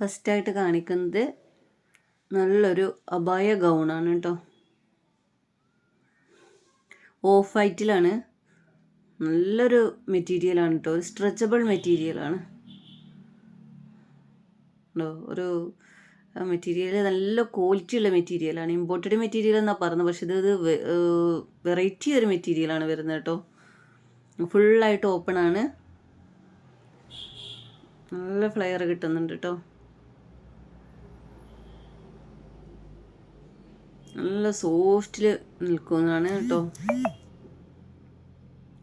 ഫസ്റ്റായിട്ട് കാണിക്കുന്നത് നല്ലൊരു അബായ ഗൗണാണ് കേട്ടോ ഓഫ് വൈറ്റിലാണ് നല്ലൊരു മെറ്റീരിയലാണ് കേട്ടോ ഒരു സ്ട്രെച്ചബിൾ മെറ്റീരിയലാണ്. ഉണ്ടോ ഒരു മെറ്റീരിയൽ നല്ല ക്വാളിറ്റി ഉള്ള മെറ്റീരിയലാണ്. ഇമ്പോർട്ടഡ് മെറ്റീരിയൽ എന്നാണ് പറയുന്നത് പക്ഷേ ഇത് വെറൈറ്റി ഒരു മെറ്റീരിയലാണ് വരുന്നത് കേട്ടോ ഫുള്ളായിട്ട് ആണ്. നല്ല ഫ്ലെയർ കിട്ടുന്നുണ്ട് കേട്ടോ നല്ല സോഫ്റ്റിൽ നിൽക്കുന്നതാണ് കേട്ടോ.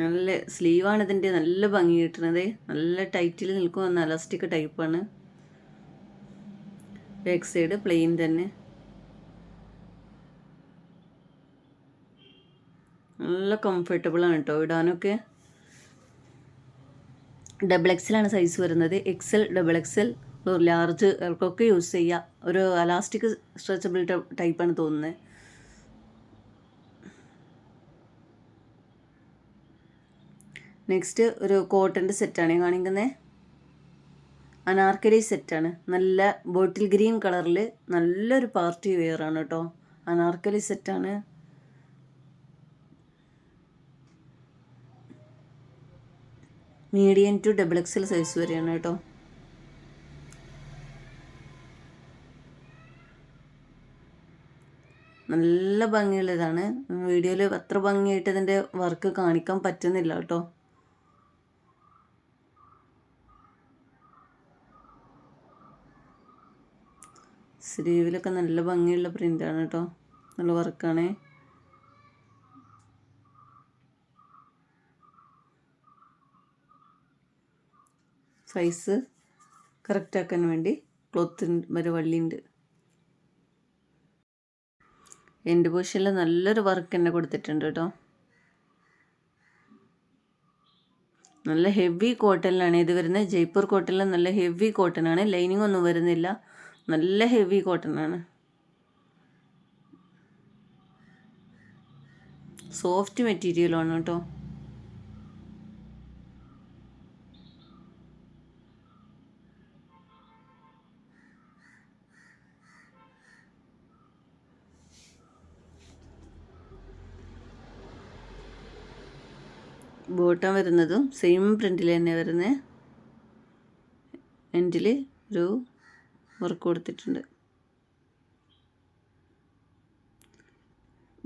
നല്ല സ്ലീവാണ് ഇതിന്റെ നല്ല ഭംഗി കിട്ടുന്നത് നല്ല ടൈറ്റിൽ നിൽക്കും നല്ല അലാസ്റ്റിക് ടൈപ്പാണ്. ബാക്ക് സൈഡ് പ്ലെയിൻ തന്നെ. നല്ല കംഫർട്ടബിൾ ആണ് കേട്ടോ ഇടാനൊക്കെ. ഡബിൾ എക്സലാണ് സൈസ് വരുന്നത്. എക്സൽ ഡബിൾ എക്സൽ ലാർജ് ഒക്കെ യൂസ് ചെയ്യുക ഒരു അലാസ്റ്റിക് സ്ട്രെച്ചബിൾ ടൈപ്പാണ് തോന്നുന്നത് നെക്സ്റ്റ് ഒരു കോട്ടന്റെ സെറ്റാണ് കാണിക്കുന്നത് അനാർക്കലി സെറ്റാണ്. നല്ല ബോട്ടിൽ ഗ്രീൻ കളറിൽ നല്ലൊരു പാർട്ടി വെയർ ആണ് കേട്ടോ. അനാർക്കലി സെറ്റാണ്. Medium to double XL size വരെയാണ് കേട്ടോ. നല്ല ഭംഗിയുള്ളതാണ്. വീഡിയോയിൽ അത്ര ഭംഗിയായിട്ട് ഇതിന്റെ വർക്ക് കാണിക്കാൻ പറ്റുന്നില്ല കേട്ടോ. സ്ലീവിലൊക്കെ നല്ല ഭംഗിയുള്ള പ്രിന്റാണ് കേട്ടോ. നല്ല വർക്കാണ്. സൈസ് കറക്റ്റ് ആക്കാൻ വേണ്ടി ക്ലോത്തിന്റെ വരെ വള്ളിയുണ്ട് എന്റെ പൊസിഷനിൽ നല്ലൊരു വർക്ക് തന്നെ കൊടുത്തിട്ടുണ്ട് കേട്ടോ നല്ല ഹെവി കോട്ടണിലാണ് ഇത് വരുന്നത്. ജയ്പൂർ കോട്ടണിൽ നല്ല ഹെവി കോട്ടനാണ് ലൈനിങ് ഒന്നും വരുന്നില്ല. നല്ല ഹെവി കോട്ടൺ ആണ്. സോഫ്റ്റ് മെറ്റീരിയലാണ് കേട്ടോ ബോട്ടം വരുന്നതും സെയിം പ്രിന്റിൽ തന്നെ വരുന്നത് എൻഡിൽ ഒരു വർക്ക് കൊടുത്തിട്ടുണ്ട്.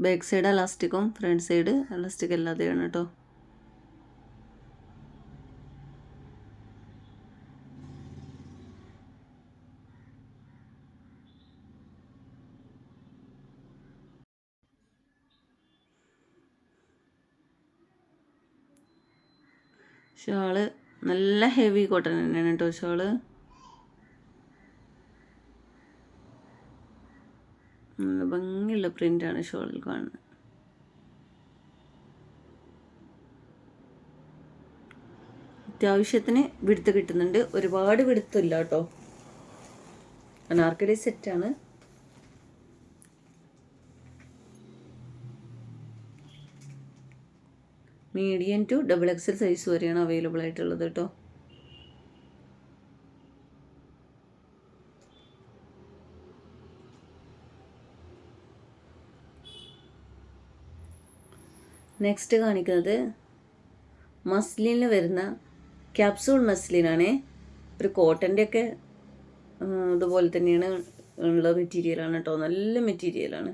ബാക്ക് സൈഡ് അലാസ്റ്റിക്കും ഫ്രണ്ട് സൈഡ് അലാസ്റ്റിക് അല്ലാതെയാണ് കേട്ടോ ഷാൾ നല്ല ഹെവി കോട്ടൺ തന്നെയാണ് കേട്ടോ ഷാൾ നല്ല ഭംഗിയുള്ള പ്രിന്റാണ് ഷോളിൽ കാണുന്നത്. അത്യാവശ്യത്തിന് വിടുത്ത് കിട്ടുന്നുണ്ട്. ഒരുപാട് വിടുത്തില്ല കേട്ടോ അനാർക്കലി സെറ്റാണ് medium to double XL size വരെയാണ് അവൈലബിൾ ആയിട്ടുള്ളത് കേട്ടോ നെക്സ്റ്റ് കാണിക്കുന്നത് മസ്ലിനിൽ വരുന്ന ക്യാപ്സൂൾ മസ്ലിനാണേ. ഒരു കോട്ടന്റെ ഒക്കെ ഇതുപോലെ തന്നെയാണ് ഉള്ള മെറ്റീരിയലാണ് കേട്ടോ നല്ല മെറ്റീരിയലാണ്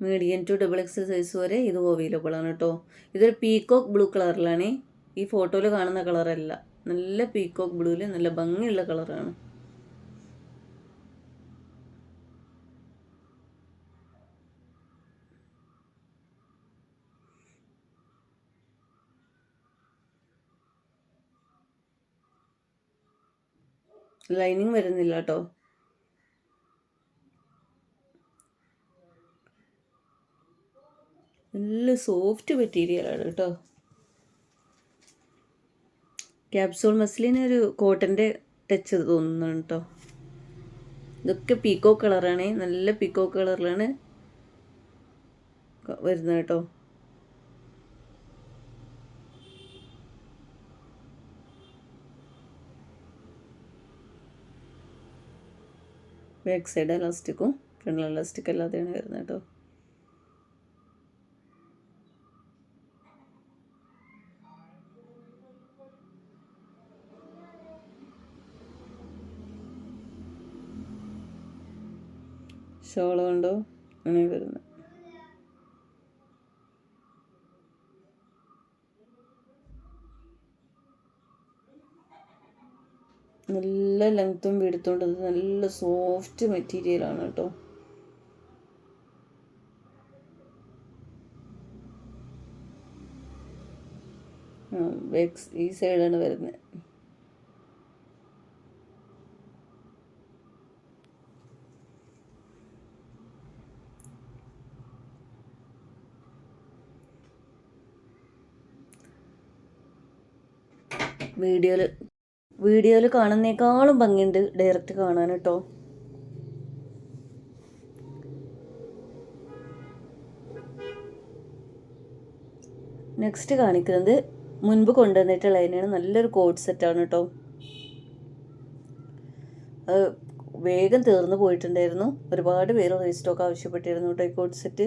medium to double XL size വരെ ഇത് അവൈലബിൾ ആണ് കേട്ടോ ഇതൊരു പീക്കോക്ക് ബ്ലൂ കളറിലാണ് ഈ ഫോട്ടോയിൽ കാണുന്ന കളറല്ല നല്ല പീക്കോക്ക് ബ്ലൂവിൽ നല്ല ഭംഗിയുള്ള കളറാണ് ലൈനിങ് വരുന്നില്ല കേട്ടോ നല്ല സോഫ്റ്റ് മെറ്റീരിയലാണ് കേട്ടോ. ക്യാപ്സൂൾ മസ്ലിന് ഒരു കോട്ടന്റെ ടച്ച് തോന്നുന്നു കേട്ടോ. ഇതൊക്കെ പീക്കോ കളറാണ് നല്ല പീക്കോ കളറിലാണ് വരുന്നത് കേട്ടോ. ബാക്ക് സൈഡ് എലാസ്റ്റിക്കും ഫ്രണ്ട് എലാസ്റ്റിക് അല്ലാതെയാണ് വരുന്നത് കേട്ടോ. ഷോൾ കൊണ്ടോ അങ്ങനെ വരുന്നത് നല്ല ലെങ്ത്തും വീടുത്തോണ്ട് നല്ല സോഫ്റ്റ് മെറ്റീരിയലാണ് കേട്ടോ. ഈ സൈഡാണ് വരുന്നത് വീഡിയോയിൽ വീഡിയോയിൽ കാണുന്നേക്കാളും ഭംഗിയുണ്ട് ഡയറക്റ്റ് കാണാൻ കേട്ടോ നെക്സ്റ്റ് കാണിക്കുന്നത് മുൻപ് കൊണ്ടുവന്നിട്ടുള്ള അതിനാണ് നല്ലൊരു കോഡ് സെറ്റാണ് കേട്ടോ വേഗം തീർന്നു പോയിട്ടുണ്ടായിരുന്നു. ഒരുപാട് പേര് റീസ്റ്റോക്ക് ആവശ്യപ്പെട്ടിരുന്നു കേട്ടോ ഈ code set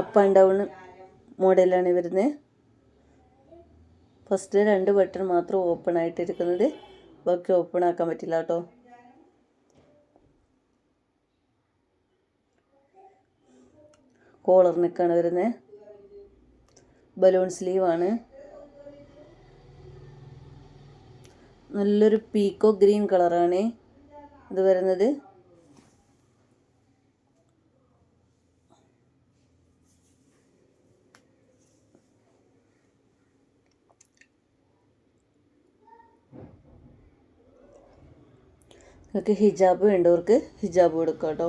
up and down മോഡലാണ് വരുന്നത്. ഫസ്റ്റ് രണ്ട് ബട്ടൺ മാത്രം ഓപ്പൺ ആയിട്ടിരിക്കുന്നത് ബാക്കി ഓപ്പൺ ആക്കാൻ പറ്റില്ല കേട്ടോ. കോളർ നെക്കാണ് വരുന്നത്. ബലൂൺ സ്ലീവാണ് നല്ലൊരു പീക്കോ ഗ്രീൻ കളറാണ് ഇത് വരുന്നത്. നിങ്ങൾക്ക് ഹിജാബ് വേണ്ടവർക്ക് ഹിജാബ് കൊടുക്കാം കേട്ടോ.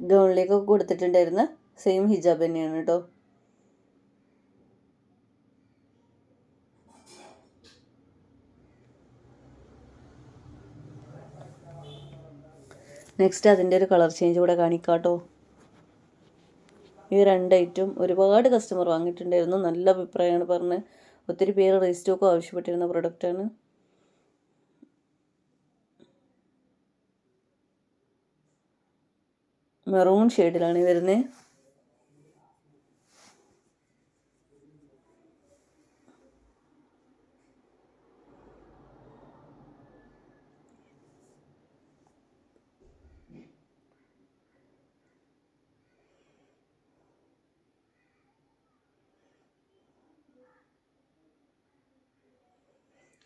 ഗൗണിലേക്കൊക്കെ കൊടുത്തിട്ടുണ്ടായിരുന്ന സെയിം ഹിജാബ് തന്നെയാണ് കേട്ടോ. നെക്സ്റ്റ് അതിന്റെ ഒരു കളർ ചേഞ്ച് കൂടെ കാണിക്കാം കേട്ടോ. ഈ രണ്ട് ഐറ്റം ഒരുപാട് കസ്റ്റമർ വാങ്ങിയിട്ടുണ്ടായിരുന്നു. നല്ല അഭിപ്രായമാണ് പറഞ്ഞ് ഒത്തിരി പേര് റീസ്റ്റോക്കും ആവശ്യപ്പെട്ടിരുന്ന പ്രൊഡക്റ്റാണ് മെറൂൺ ഷെയ്ഡിലാണ് വരുന്നത്.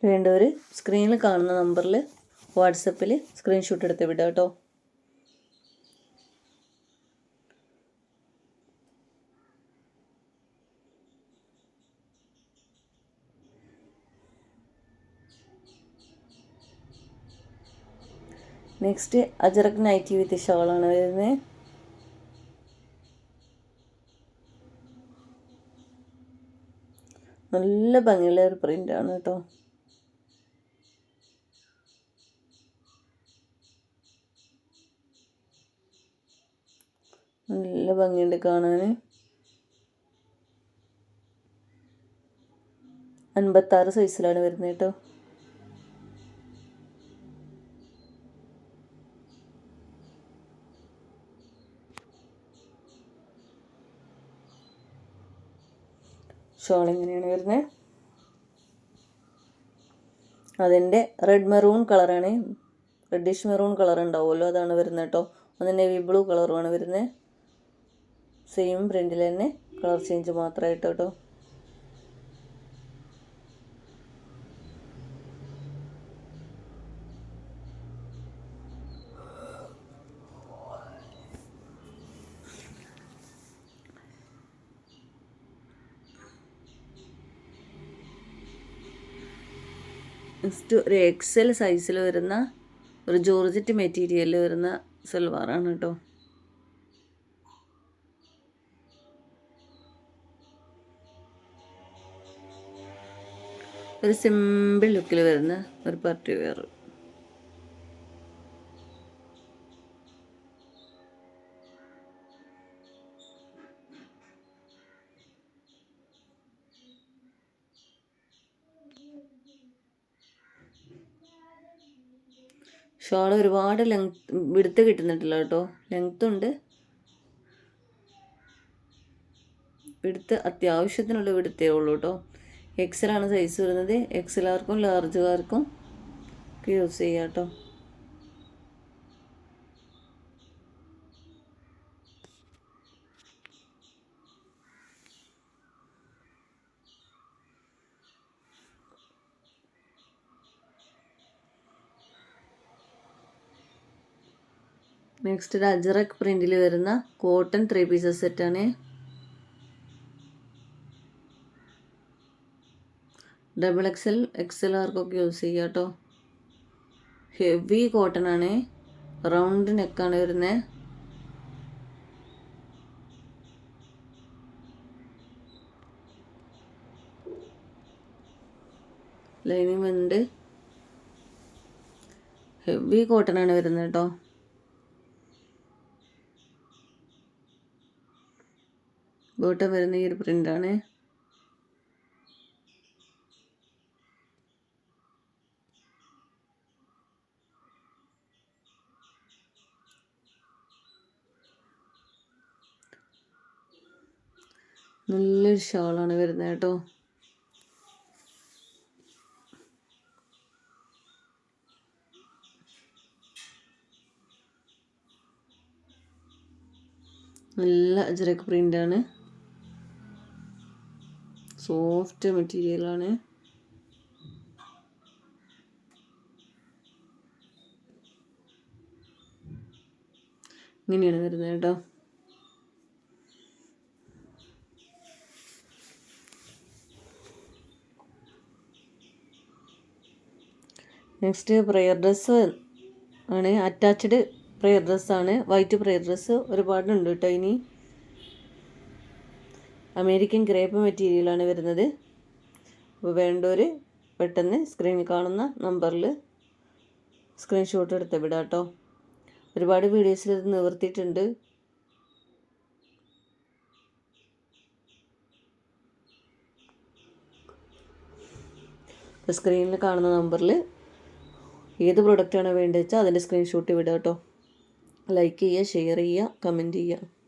വേണ്ടവർ സ്ക്രീനിൽ കാണുന്ന നമ്പറിൽ വാട്സപ്പിൽ സ്ക്രീൻഷോട്ട് എടുത്ത് വിടാം കേട്ടോ. നെക്സ്റ്റ് അജറക് നൈറ്റി വിത്ത് ഷോളാണ് വരുന്നത് നല്ല ഭംഗിയുള്ള ഒരു പ്രിന്റാണ് കേട്ടോ. നല്ല ഭംഗിയുണ്ട് കാണാൻ. അൻപത്താറ് സൈസിലാണ് വരുന്നത് കേട്ടോ. ഷോൾ എങ്ങനെയാണ് വരുന്നത്? അതിന്റെ റെഡ് മെറൂൺ കളറാണ് റെഡിഷ് മെറൂൺ കളർ ഉണ്ടാവുമല്ലോ അതാണ് വരുന്നത് കേട്ടോ. ഒന്ന് നെവി ബ്ലൂ കളറുമാണ് വരുന്നത്. സെയിം പ്രിന്റിൽ തന്നെ കളർ ചേഞ്ച് മാത്രമായിട്ട് കേട്ടോ നെക്സ്റ്റ് ഒരു എക്സൽ സൈസിൽ വരുന്ന ഒരു ജോർജറ്റ് മെറ്റീരിയലിൽ വരുന്ന സൽവാറാണ് കേട്ടോ ഒരു സിമ്പിൾ ലുക്കിൽ വരുന്ന ഒരു പാർട്ടി വെയർ ഷോൾ ഒരുപാട് ലെങ്ത് വിടുത്ത് കിട്ടുന്നിട്ടില്ല കേട്ടോ. ലെങ്ത് ഉണ്ട്. വിടുത്ത് അത്യാവശ്യത്തിനുള്ള വിടുത്തേ ഉള്ളൂ കേട്ടോ. എക്സലാണ് സൈസ് വരുന്നത്. എക്സലാർക്കും ലാർജുകാർക്കും ഒക്കെ യൂസ് ചെയ്യാം കേട്ടോ നെക്സ്റ്റ് ഒരു അജറക് പ്രിന്റിൽ വരുന്ന കോട്ടൺ ത്രീ പീസസ് സെറ്റാണ് ഡബിൾ എക്സൽ എക്സൽ ആർക്കൊക്കെ യൂസ് ചെയ്യുക കേട്ടോ ഹെവി കോട്ടൺ ആണ്. റൗണ്ട് നെക്കാണ് വരുന്നത് ലൈനിങ് ഉണ്ട്. ഹെവി കോട്ടൺ ആണ് വരുന്നത് കേട്ടോ ബോട്ടം വരുന്ന ഈ ഒരു പ്രിന്റാണ് നല്ലൊരു ഷാളാണ് വരുന്നത് കേട്ടോ. നല്ല അജരക്ക് പ്രിന്റാണ് സോഫ്റ്റ് മെറ്റീരിയലാണ് ഇങ്ങനെയാണ് വരുന്നത് കേട്ടോ. നെക്സ്റ്റ് പ്രെയർ ഡ്രസ്സ് ആണ്. അറ്റാച്ച്ഡ് പ്രെയർ ഡ്രസ്സാണ്. വൈറ്റ് പ്രെയർ ഡ്രസ്സ് ഒരുപാടുണ്ട് കേട്ടോ ഇനി. അമേരിക്കൻ ക്രേപ്പ് മെറ്റീരിയലാണ് വരുന്നത്. അപ്പോൾ വേണ്ടവർ പെട്ടെന്ന് സ്ക്രീനിൽ കാണുന്ന നമ്പറിൽ സ്ക്രീൻഷോട്ട് എടുത്ത് വിടാം കേട്ടോ. ഒരുപാട് വീഡിയോസിൽ ഇത് നിവർത്തിയിട്ടുണ്ട്. സ്ക്രീനിൽ കാണുന്ന നമ്പറിൽ ഏത് പ്രൊഡക്റ്റാണ് വേണ്ടത് വെച്ചാൽ അതിന്റെ സ്ക്രീൻഷോട്ട് വിടുക കേട്ടോ. ലൈക്ക് ചെയ്യുക ഷെയർ ചെയ്യുക കമന്റ് ചെയ്യുക.